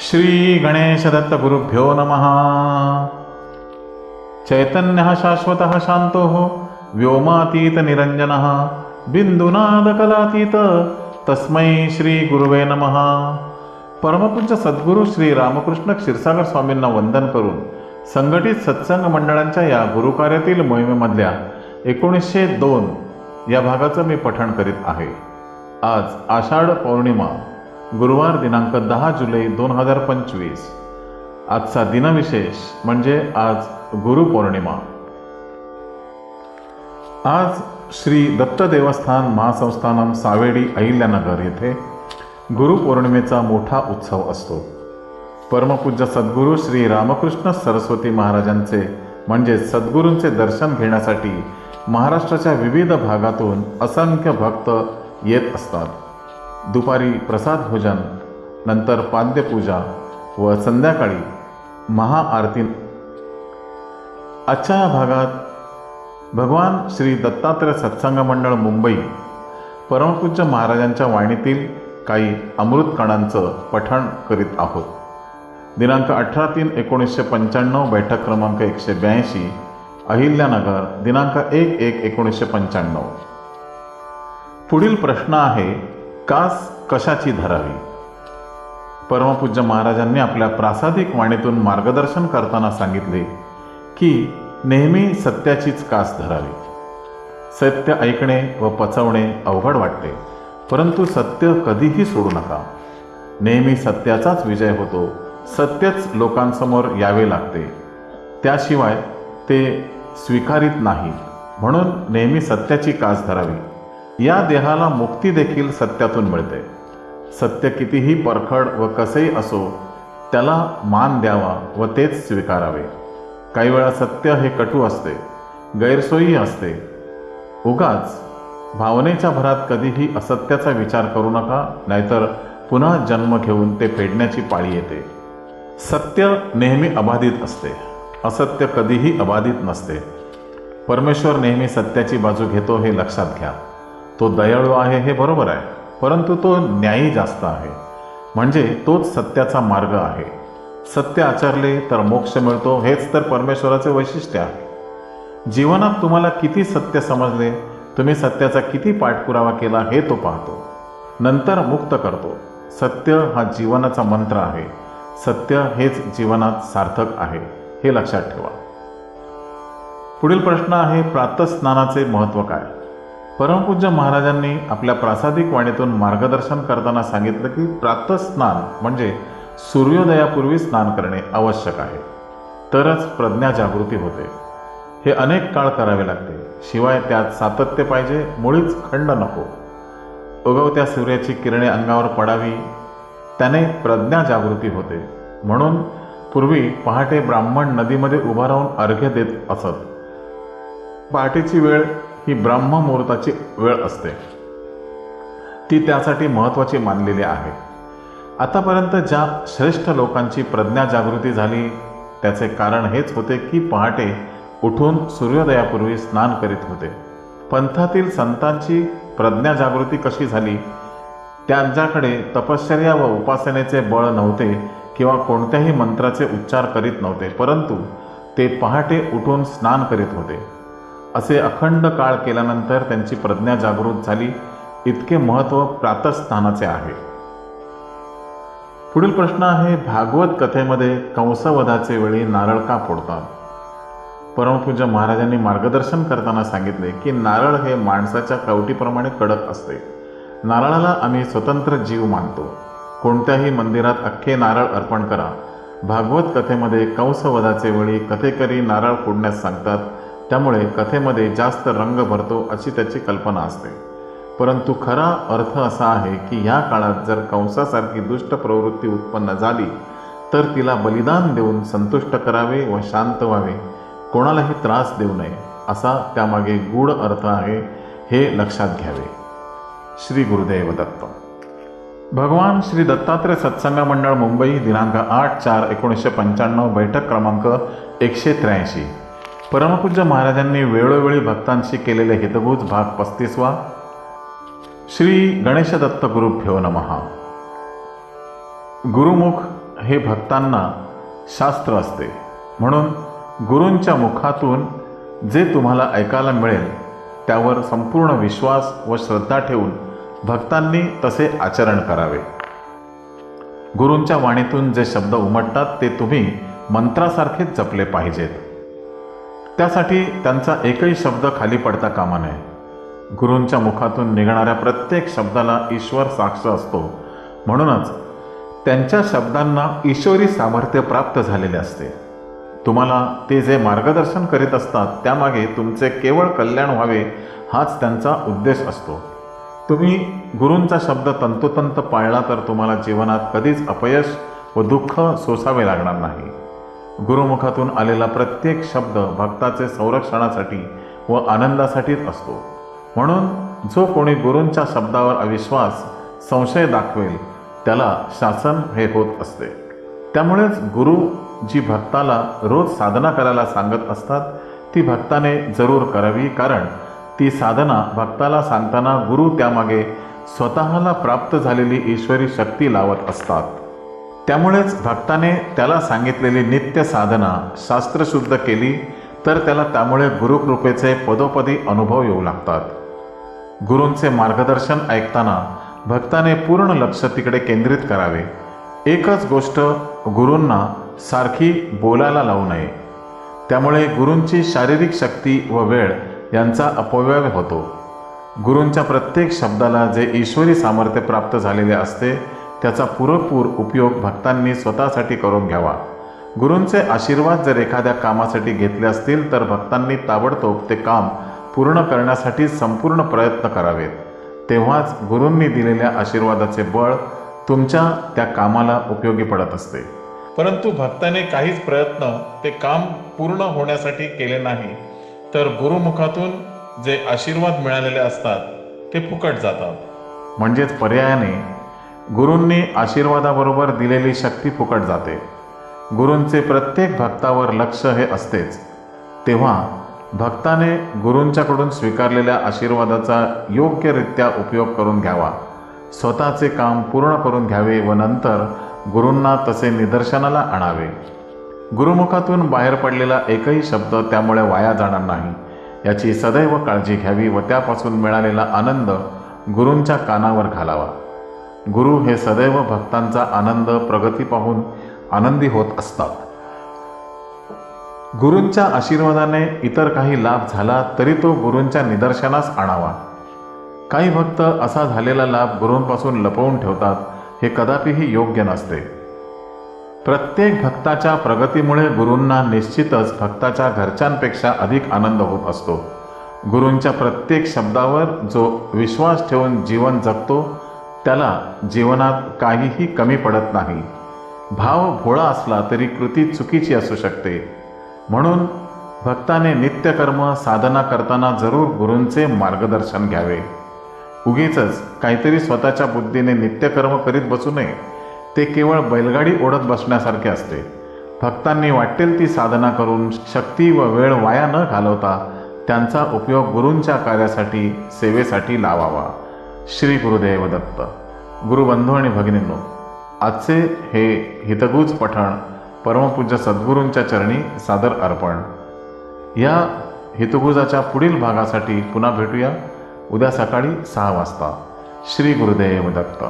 श्री गणेश दत्त गुरुभ्यो नमः। चैतन्यः शाश्वतः शांतो व्योमातीत निरंजन बिंदुनादकलातीत तस्मै श्री गुरुवे नमः। परमपूज्य सद्गुरू श्री रामकृष्ण क्षीरसागर स्वामींना वंदन करून संघटित सत्संग मंडळांच्या या गुरुकार्यातील मोहिमेमधल्या एकोणीसशे दोन या भागाचं मी पठण करीत आहे. आज आषाढ पौर्णिमा गुरुवार दिनांक दहा जुलै दोन हजार पंचवीस. आजचा दिनविशेष म्हणजे आज गुरुपौर्णिमा. आज श्री दत्त देवस्थान महासंस्थानम सावेडी अहिल्यानगर येथे गुरुपौर्णिमेचा मोठा उत्सव असतो. परमपूज्य सद्गुरू श्री रामकृष्ण सरस्वती महाराजांचे म्हणजे सद्गुरूंचे दर्शन घेण्यासाठी महाराष्ट्राच्या विविध भागातून असंख्य भक्त येत असतात. दुपारी प्रसाद भोजन नंतर पाद्यपूजा व संध्याकाळी महाआरती. आजच्या या भागात भगवान श्री दत्तात्रय सत्संग मंडळ मुंबई परमपूज्य महाराजांच्या वाणीतील काही अमृत कणांचं पठण करीत आहोत. दिनांक अठरा तीन एकोणीसशे पंच्याण्णव बैठक क्रमांक एकशे ब्याऐंशी अहिल्यानगर दिनांक एक एक एकोणीसशे पंच्याण्णव. पुढील प्रश्न आहे कास कशाची धरावी? परमपूज्य महाराजांनी आपल्या प्रासादिक वाणीतून मार्गदर्शन करताना सांगितले की नेहमी सत्याचीच कास धरावी. सत्य ऐकणे व पचवणे अवघड वाटते परंतु सत्य कधीही सोडू नका. नेहमी सत्याचाच विजय होतो सत्यच लोकांसमोर यावे लागते. त्याशिवाय ते स्वीकारित नाही म्हणून नेहमी सत्याची कास धरावी. या देहाला मुक्ती देखील सत्यातून मिळते. सत्य कितीही परखड व कसेही असो त्याला मान द्यावा व तेच स्वीकारावे. काही वेळा सत्य हे कटू असते गैरसोयी असते. उगाच भावनेच्या भरात कधीही असत्याचा विचार करू नका नाहीतर पुन्हा जन्म घेऊन ते फेडण्याची पाळी येते. सत्य नेहमी अबाधित असते असत्य कधीही अबाधित नसते. परमेश्वर नेहमी सत्याची बाजू घेतो हे लक्षात घ्या. तो दयाळू आहे हे बरोबर आहे परंतु तो न्यायी जास्त आहे. म्हणजे तोच सत्याचा मार्ग आहे. सत्य आचरले तर मोक्ष मिळतो हेच तर परमेश्वराचे वैशिष्ट्य आहे. जीवनात तुम्हाला किती सत्य समजले तुम्ही सत्याचा किती पाठपुरावा केला हे तो पाहतो. नंतर मुक्त करतो. सत्य हा जीवनाचा मंत्र आहे. सत्य हेच जीवनात सार्थक आहे हे लक्षात ठेवा. पुढील प्रश्न आहे प्रातस्नानाचे महत्त्व काय? परमपूज्य महाराजांनी आपल्या प्रासादिक वाणीतून मार्गदर्शन करताना सांगितलं की प्रातस्नान म्हणजे सूर्योदयापूर्वी स्नान करणे आवश्यक आहे. तरच प्रज्ञा जागृती होते. हे अनेक काळ करावे लागते. शिवाय त्यात सातत्य पाहिजे मुळीच खंड नको. उगवत्या सूर्याची किरणे अंगावर पडावी त्याने प्रज्ञा जागृती होते. म्हणून पूर्वी पहाटे ब्राह्मण नदीमध्ये उभा राहून अर्घ्य देत असत. पहाटेची वेळ ही ब्राह्म मुहूर्ताची वेळ असते. ती त्यासाठी महत्त्वाची मानलेली आहे. आतापर्यंत ज्या श्रेष्ठ लोकांची प्रज्ञा जागृती झाली त्याचे कारण हेच होते की पहाटे उठून सूर्योदयापूर्वी स्नान करीत होते. पंथातील संतांची प्रज्ञा जागृती कशी झाली? त्यांच्याकडे तपश्चर्या व उपासनेचे बळ नव्हते किंवा कोणत्याही मंत्राचे उच्चार करीत नव्हते परंतु ते पहाटे उठून स्नान करीत होते. असे अखंड काळ केल्यानंतर त्यांची प्रज्ञा जागृत झाली. इतके महत्त्व प्रातस्थानाचे आहे. पुढील प्रश्न आहे भागवत कथेमध्ये कंसवधाचे वेळी नारळ का फोडतात? परमपूज्य महाराजांनी मार्गदर्शन करताना सांगितले की नारळ हे माणसाच्या कवटीप्रमाणे कडक असते. नारळाला आम्ही स्वतंत्र जीव मानतो. कोणत्याही मंदिरात अख्खे नारळ अर्पण करा. भागवत कथेमध्ये कंसवधाचे वेळी कथेकरी नारळ फोडण्यास सांगतात. त्यामुळे कथेमध्ये जास्त रंग भरतो अशी त्याची कल्पना असते. परंतु खरा अर्थ असा आहे की ह्या काळात जर कंसासारखी दुष्ट प्रवृत्ती उत्पन्न झाली तर तिला बलिदान देऊन संतुष्ट करावे व शांत व्हावे. कोणालाही त्रास देऊ नये असा त्यामागे गूढ अर्थ आहे हे लक्षात घ्यावे. श्री गुरुदेव दत्त. भगवान श्री दत्तात्रय सत्संग मंडळ मुंबई दिनांक आठ चार एकोणीसशे पंच्याण्णव बैठक क्रमांक एकशे त्र्याऐंशी. परमपूज्य महाराजांनी वेळोवेळी भक्तांशी केलेले हितभूज भाग पस्तीसवा. श्री गणेशदत्त गुरुभ्यो नमः गुरुमुख हे भक्तांना शास्त्र असते. म्हणून गुरूंच्या मुखातून जे तुम्हाला ऐकायला मिळेल त्यावर संपूर्ण विश्वास व श्रद्धा ठेवून भक्तांनी तसे आचरण करावे. गुरूंच्या वाणीतून जे शब्द उमटतात ते तुम्ही मंत्रासारखेच जपले पाहिजेत. त्यासाठी त्यांचा एकही शब्द खाली पडता कामा नये. गुरूंच्या मुखातून निघणाऱ्या प्रत्येक शब्दाला ईश्वर साक्ष असतो. म्हणूनच त्यांच्या शब्दांना ईश्वरी सामर्थ्य प्राप्त झालेले असते. तुम्हाला ते जे मार्गदर्शन करीत असतात त्यामागे तुमचे केवळ कल्याण व्हावे हाच त्यांचा उद्देश असतो. तुम्ही गुरूंचा शब्द तंतोतंत पाळला तर तुम्हाला जीवनात कधीच अपयश व दुःख सोसावे लागणार नाही. गुरुमुखातून आलेला प्रत्येक शब्द भक्ताचे संरक्षणासाठी व आनंदासाठीच असतो. म्हणून जो कोणी गुरूंच्या शब्दावर अविश्वास संशय दाखवेल त्याला शासन हे होत असते. त्यामुळेच गुरु जी भक्ताला रोज साधना करायला सांगत असतात ती भक्ताने जरूर करावी कारण ती साधना भक्ताला सांगताना गुरु त्यामागे स्वतःला प्राप्त झालेली ईश्वरी शक्ती लावत असतात. त्यामुळेच भक्ताने त्याला सांगितलेली नित्य साधना शास्त्रशुद्ध केली तर त्याला त्यामुळे गुरुकृपेचे पदोपदी अनुभव येऊ लागतात. गुरूंचे मार्गदर्शन ऐकताना भक्ताने पूर्ण लक्ष तिकडे केंद्रित करावे. एकच गोष्ट गुरूंना सारखी बोलायला लावू नये. त्यामुळे गुरूंची शारीरिक शक्ती व वेळ यांचा अपव्यय होतो. गुरूंच्या प्रत्येक शब्दाला जे ईश्वरी सामर्थ्य प्राप्त झालेले असते त्याचा पुरेपूर उपयोग भक्तांनी स्वतःसाठी करून घ्यावा. गुरूंचे आशीर्वाद जर एखाद्या कामासाठी घेतले असतील तर भक्तांनी ताबडतोब ते काम पूर्ण करण्यासाठी संपूर्ण प्रयत्न करावेत. तेव्हाच गुरूंनी दिलेल्या आशीर्वादाचे बळ तुमच्या त्या कामाला उपयोगी पडत असते. परंतु भक्ताने काहीच प्रयत्न ते काम पूर्ण होण्यासाठी केले नाही तर गुरुमुखातून जे आशीर्वाद मिळालेले असतात ते फुकट जातात. म्हणजेच पर्यायाने गुरूंनी आशीर्वादाबरोबर दिलेली शक्ती फुकट जाते. गुरूंचे प्रत्येक भक्तावर लक्ष हे असतेच. तेव्हा भक्ताने गुरूंच्याकडून स्वीकारलेल्या आशीर्वादाचा योग्यरित्या उपयोग करून घ्यावा. स्वतःचे काम पूर्ण करून घ्यावे व नंतर गुरूंना तसे निदर्शनाला आणावे. गुरुमुखातून बाहेर पडलेला एकही शब्द त्यामुळे वाया जाणार नाही. याची सदैव काळजी घ्यावी व त्यापासून मिळालेला आनंद गुरूंच्या कानावर घालावा. गुरु हे सदैव भक्तांचा आनंद प्रगती पाहून आनंदी होत असतात. गुरूंच्या आशीर्वादाने इतर काही लाभ झाला तरी तो गुरूंच्या निदर्शनास आणावा. काही भक्त असा झालेला लाभ गुरूंपासून लपवून ठेवतात हे कदापिही योग्य नसते. प्रत्येक भक्ताच्या प्रगतीमुळे गुरूंना निश्चितच भक्ताच्या घरच्यांपेक्षा अधिक आनंद होत असतो. गुरूंच्या प्रत्येक शब्दावर जो विश्वास ठेवून जीवन जगतो त्याला जीवनात काहीही कमी पडत नाही. भाव भोळा असला तरी कृती चुकीची असू शकते. म्हणून भक्ताने नित्यकर्म साधना करताना जरूर गुरूंचे मार्गदर्शन घ्यावे. उगीच काहीतरी स्वतःच्या बुद्धीने नित्यकर्म करीत बसू नये. ते केवळ बैलगाडी ओढत बसण्यासारखे असते. भक्तांनी वाटेल ती साधना करून शक्ती व वेळ वाया न घालवता त्यांचा उपयोग गुरूंच्या कार्यासाठी सेवेसाठी लावावा. श्री गुरुदेव दत्त. गुरुबंधू आणि भगिनींनो आजचे हे हितगुज पठण परमपूज्य सद्गुरूंच्या चरणी सादर अर्पण. या हितगुजाच्या पुढील भागासाठी पुन्हा भेटूया. उद्या सकाळी सहा वाजता. श्री गुरुदेव दत्त.